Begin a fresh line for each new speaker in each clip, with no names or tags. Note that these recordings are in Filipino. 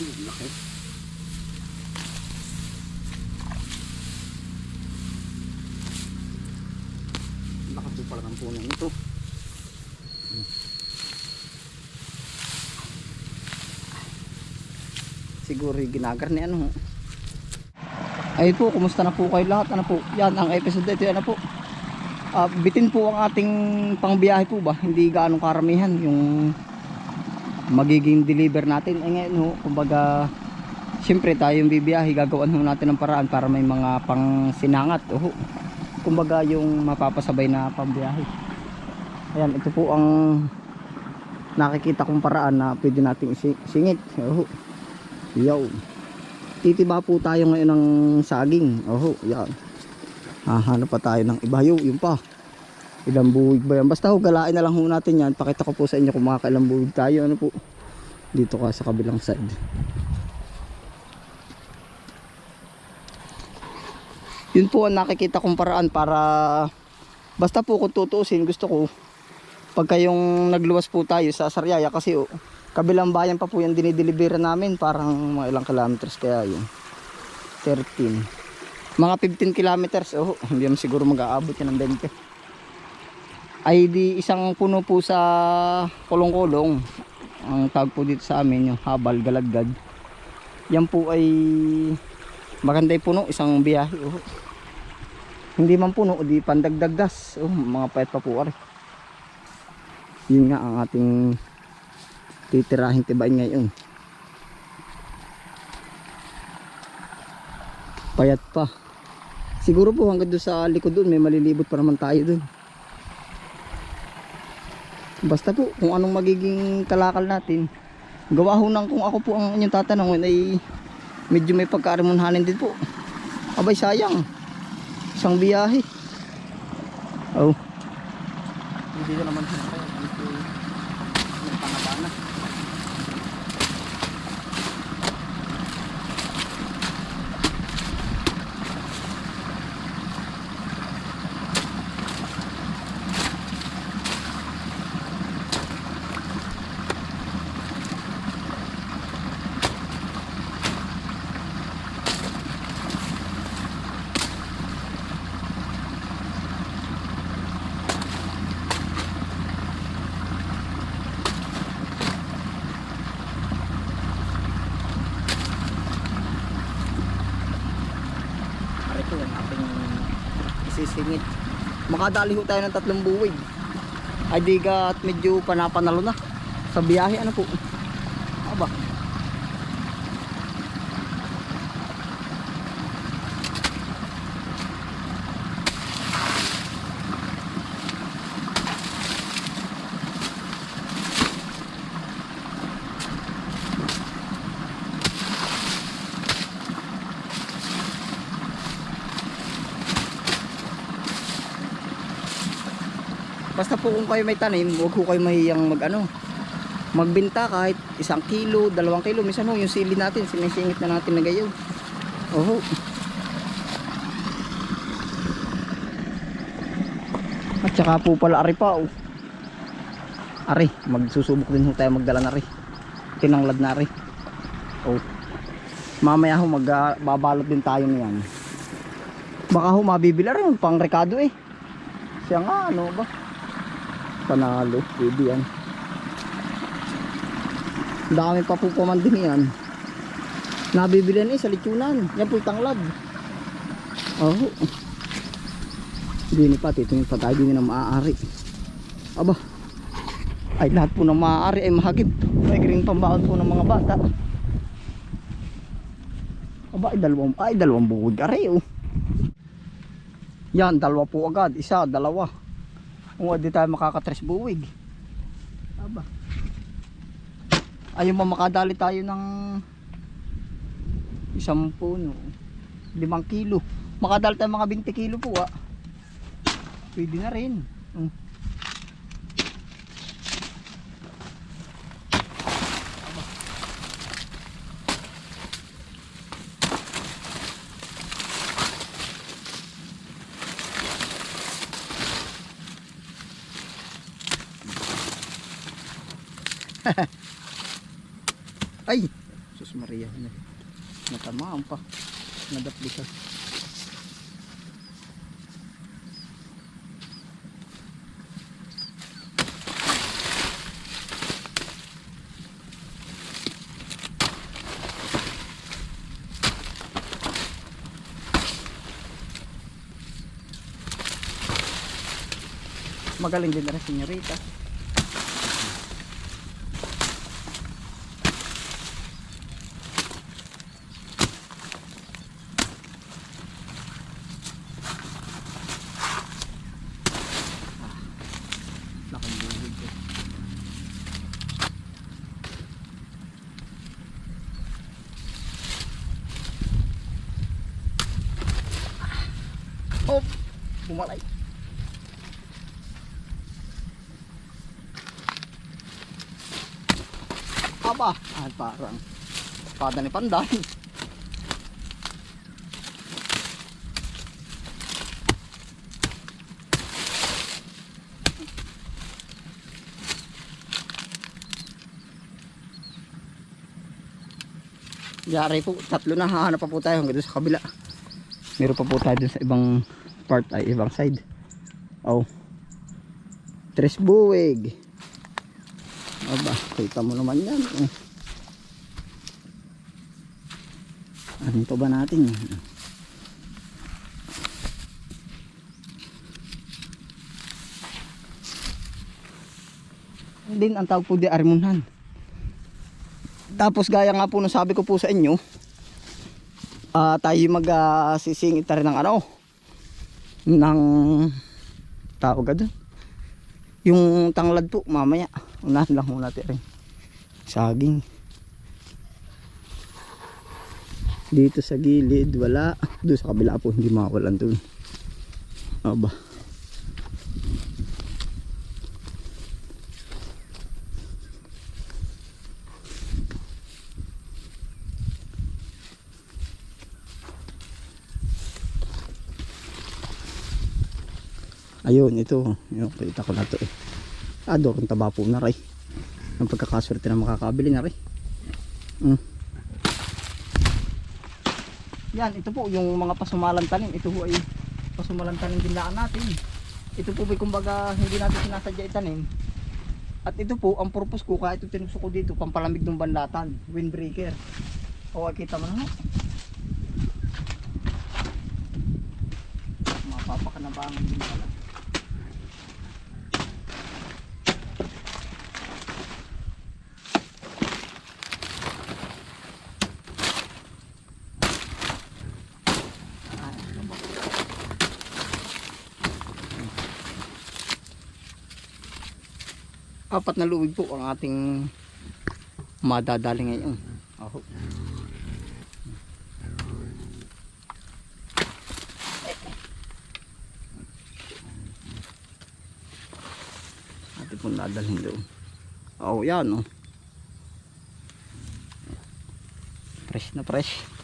Laki. Laki po pala ng puno nito. Siguro yung ginagar ni ano. Ay po, kumusta na po kayo lahat? Ano po? Yan, ang episode ito, ano po? Ah, bitin po ang ating pangbiyahe po ba? Hindi gaano karamihan yung magiging deliver natin. Eh ngayon ho, kumbaga, siyempre tayong bibiyahe, gagawan ho natin ng paraan para may mga pang sinangat. Oh, kumbaga yung mapapasabay na pambiyahe. Ayan, ito po ang nakikita kong paraan na pwede nating isi- singit. Oh, yo. Titiba po tayo ngayon ng saging. Oh, yan. Hahanap pa tayo ng iba. Yo, yun pa. Ilang buwig ba yan? Basta ho, galain na lang ho natin yan. Pakita ko po sa inyo kung makakailang buwig tayo. Ano po? Dito ka sa kabilang side. Yun po ang nakikita kong paraan para basta po kung tutuusin gusto ko pagka yung nagluwas po tayo sa Sariaya kasi oh, kabilang bayan pa po yung dinideliver namin parang mga ilang kilometers kaya yun 13 mga 15 kilometers oh hindi naman siguro mag-aabot yan ng 20 ay di isang puno po sa kulong-kulong ang tawag po dito sa amin yung habal galagad yan po ay maganda puno isang biyahe oh. hindi man puno di pandagdag gas oh, mga payat pa po ari yun nga ang ating titirahin tibain ngayon. Payat pa. Siguro po hanggang doon sa likod doon may malilibot pa naman tayo doon basta po kung anong magiging kalakal natin. Gawa ho nang kung ako po ang inyong tatanungin ay medyo may pagkaarimunhanin din po. Abay sayang. Isang biyahe. Oh. Hindi ko naman sinasabi ito may panabana Pare ko ang ating isisingit. Makadali ho tayo ng tatlong buwig. Ay di at medyo panapanalo na. Sa biyahe ano po. Aba. Basta po kung kayo may tanim, huwag ko kayo mahiyang mag ano, magbenta kahit isang kilo, dalawang kilo. Minsan ho, yung sili natin, sinisingit na natin na gayon. Oho. At saka po pala ari pa oh. Ari, magsusubok din ho tayo magdala na ari. Tinanglad na ari. Oh. Mamaya ho magbabalot din tayo niyan. Baka ho mabibila rin pang rekado eh. Siya nga ano ba? Panalo, pwede yan. Dami pa po paman din yan. Nabibilan eh sa litsunan. Yan po tanglad. Oh. Hindi pa, titingin pa tayo din na maaari. Aba. Ay lahat po ng maaari ay mahagip. May green pambaon po ng mga bata. Aba, ay dalawang, ay dalawang bukod aray oh. Yan, dalawa po agad. Isa, dalawa. Kung di tayo makakatres buwig. Aba. Ayun mamakadali tayo ng isang puno. Limang kilo. Makadali tayo mga 20 kilo po ah. Pwede na rin. Mm. Ay, sus Maria. Natamaan pa. Nadaplisas. Magaling din na rin, senyorita. Laking buhig ko. Oh, bumalay. Aba, ah, parang pada ni Panday. Yari po, tatlo na hahanap pa po tayo hanggang sa kabila. Meron pa po tayo dun sa ibang part ay ibang side. Oh. Tres buwig. Aba, kita mo naman yan. Eh. Ano pa ba natin? Din ang tawag po di arimunhan. Tapos gaya nga po nung sabi ko po sa inyo, ah tayo mag uh, sisingit na rin ng ano, ng tawag ka dun. Yung tanglad po mamaya. Unahan lang muna natin. Saging. Dito sa gilid wala. Doon sa kabila po hindi mawalan doon. Aba. Ayun, ito. Yung kita ko na to eh. Ah, doon taba po na rin. Ang pagkakaswerte na makakabili na rin. Mm. Yan, ito po yung mga pasumalang tanim. Ito po ay pasumalang tanim din laan natin. Ito po ay kumbaga hindi natin sinasadya itanim. At ito po, ang purpose ko, kahit ito tinusok ko dito, pampalamig ng bandatan, windbreaker. O, kita mo na. Mapapakanabangan din pala. Apat na luwig po ang ating madadali ngayon. Aho. Ating pong dadalhin doon. Oh, yan oh. Fresh na fresh.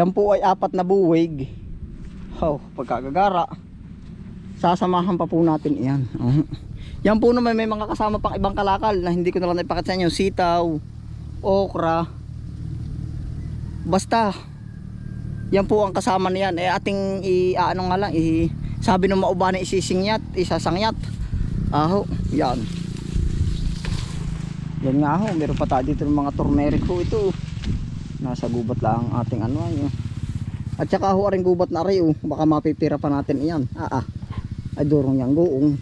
Yan po ay apat na buwig. Oh, pagkagagara. Sasamahan pa po natin iyan. Oh. Yan po naman may mga kasama pang ibang kalakal na hindi ko na lang ipakita sa inyo. Sitaw, okra. Basta. Yan po ang kasama niyan. Eh ating i ano nga lang i sabi ng maubani isisingyat, isasangyat. Aho, yan. Yan nga ho, meron pa tayo dito ng mga turmeric ho ito nasa gubat lang ang ating ano ay at saka ho rin gubat na rin oh. baka mapipira pa natin iyan. Ah ah. Ay durong yang guong.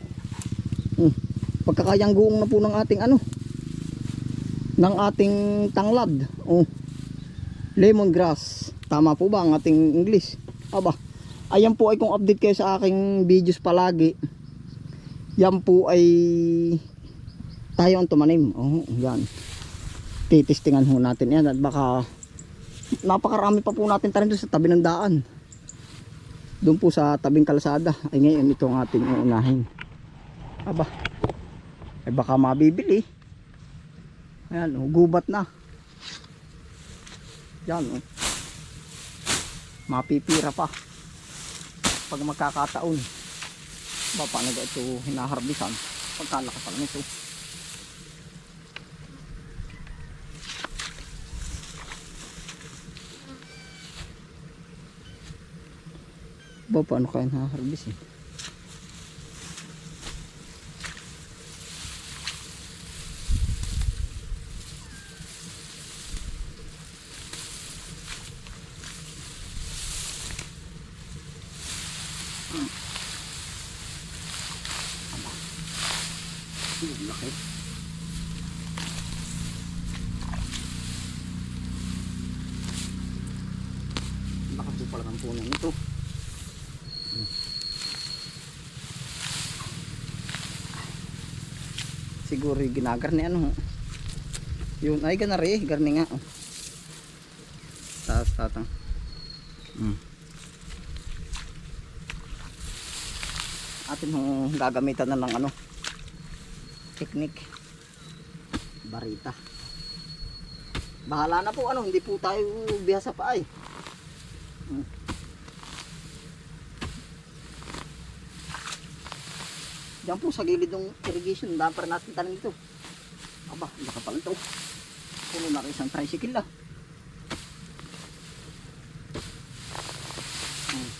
Hmm. pagkakayang guong na po ng ating ano ng ating tanglad oh. lemongrass. Tama po ba ang ating english? Aba ayan po ay kung update kayo sa aking videos palagi yan po ay tayo ang tumanim. Oh yan. Titistingan ho natin yan at baka napakarami pa po natin tanim doon sa tabi ng daan Doon po sa tabing kalsada. Ay ngayon ito ang ating uunahin. Aba. Ay baka mabibili. Ayan, oh, gubat na. Yan, oh. Mapipira pa. Pag magkakataon. Ba, paano ba ito hinaharbisan? Pagkalakas pa Ba, paano kaya naharbisin? Ang laki. Po pala ng puno nito. Siguro yung ginagarni ano. Yun ay ganari, garni nga. Oh. Taas tatang. Mm. Atin hong gagamitan na ng ano technique barita bahala na po ano hindi po tayo bihasa pa ay Hmm. Diyan po sa gilid ng irrigation dapat natin tanim ito aba baka pala ito puno na rin isang tricycle ah Hmm.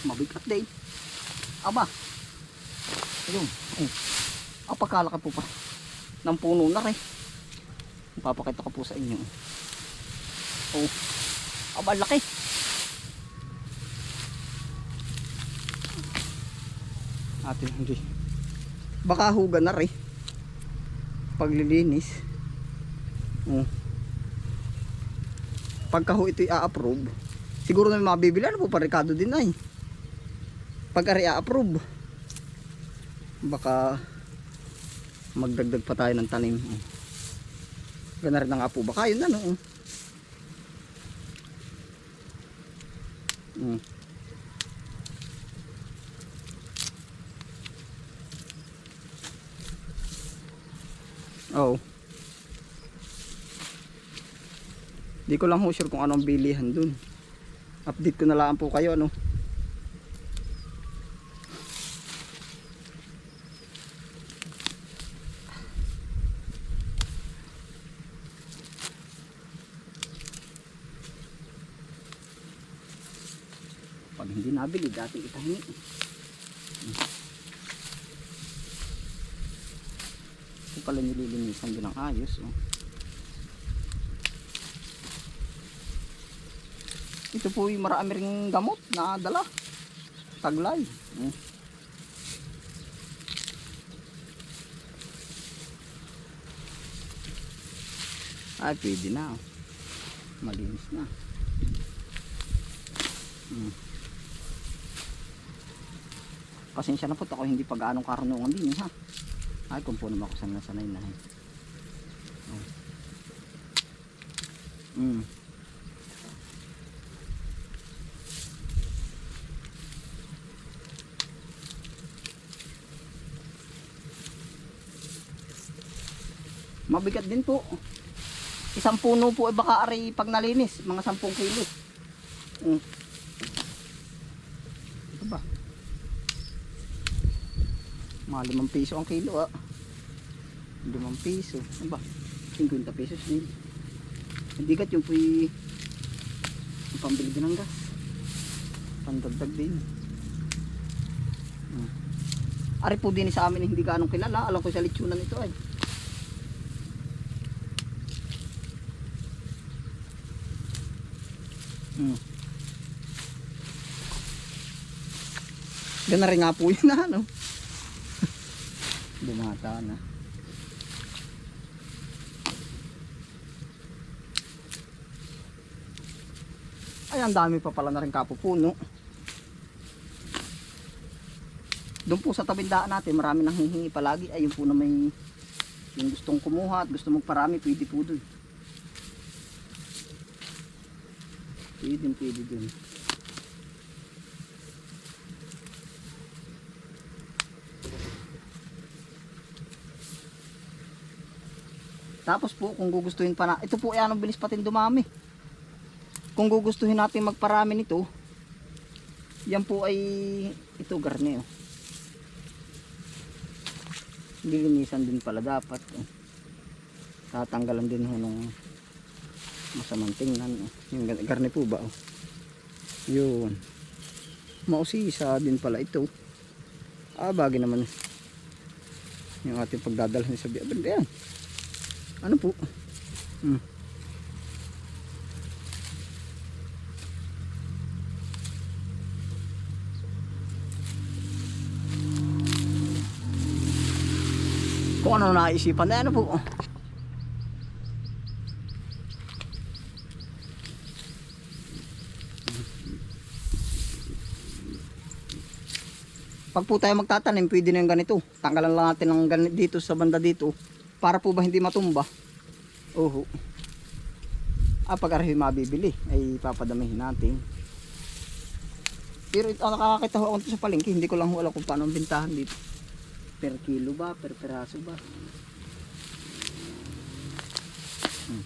Mabigat din. Aba. Ayun. Ay. Apakalaki po pa. Ng puno na rin. Papakita ko po sa inyo. Oh. Aba, laki. Atin hindi. Baka huga na rin. Paglilinis. Oh pagka ho ito i-approve siguro na mabibili ano po parikado din ay pagka i-approve baka magdagdag pa tayo ng tanim gana rin na nga po baka yun ano mm. oh Di ko lang ho sure kung anong bilihan dun. Update ko na lang po kayo ano. Hindi nabili, dati itahingi. Ito pala nililinisan din ng ayos. Oh. Ito po yung marami ring gamot na dala. Taglay. Mm. Ay, pwede na. oh. Malinis na. Mm. Pasensya na po ako hindi pa gaanong karunungan din ha. Ay, kung po naman ako sanay sanay na. eh. Mm. Mabigat din po. Isang puno po ay baka aray pag nalinis, mga 10 kilo. Mm. Ito ba? Mga 5 piso ang kilo ah. 5 piso. Ano ba? 50 pesos din. Hindi kat yung yung pambili din ng gas. Pandagdag din. Mm. Ari po din sa amin hindi gaanong kilala. Alam ko sa litsunan ito ay. Hmm. Gana rin nga po yun na ano. Bumata na. Ay, ang dami pa pala na rin kapupuno. Doon po sa tabindaan natin, marami nang hihingi palagi. Ayun po na may yung gustong kumuha at gusto magparami, pwede po doon. Pwede, pwede doon. Tapos po, kung gugustuhin pa na, ito po ay anong bilis patin dumami. Kung gugustuhin natin magparami nito, yan po ay, ito garne oh. Lilinisan din pala dapat. Oh. Tatanggalan din ho ng masamang tingnan. Oh. Yung gar- garne po ba oh. Yun. Mausisa din pala ito. Ah, bagay naman. Yung ating pagdadalhan sa biya. Yan. Ano po? Hmm. Kung ano naisipan na ano po. Pag po tayo magtatanim, pwede na yung ganito. Tanggalan lang natin ng ganito dito sa banda dito. Para po ba hindi matumba? Oho. Ah, pag arahin mabibili, ay papadamihin natin. Pero ito, nakakakita ho ako sa palengke, hindi ko lang ho alam kung paano ang bintahan dito. Per kilo ba? Per peraso ba? Hmm.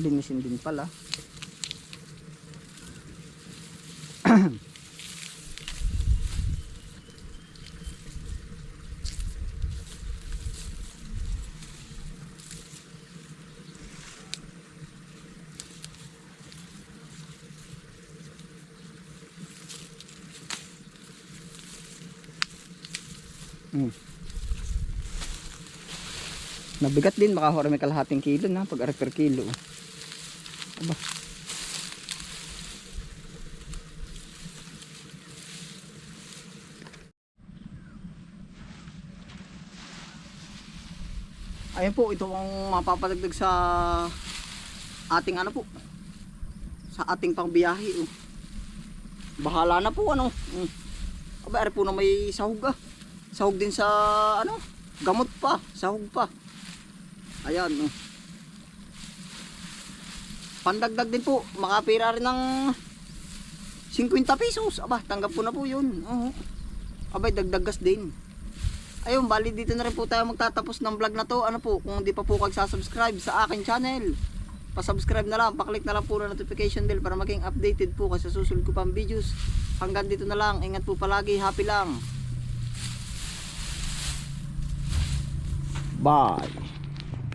Linisin din pala. Hmm. Nabigat din, baka hora may kalahating kilo na, pag ari per kilo. Aba. Ayun po, ito ang mapapadagdag sa ating ano po, sa ating pangbiyahe. Oh. Bahala na po ano. Mm. Aba, ari po na may sahog ah. Sahog din sa ano, gamot pa, sahog pa. Ayan. Oh. Pandagdag din po, makapira rin ng 50 pesos. Aba, tanggap ko na po yun. Oo. Abay, dagdag gas din. Ayun, bali dito na rin po tayo magtatapos ng vlog na to. Ano po, kung hindi pa po kayo subscribe sa akin channel, pa-subscribe na lang, paklik na lang po na notification bell para maging updated po kasi susunod ko pang videos. Hanggang dito na lang, ingat po palagi, happy lang. Bye.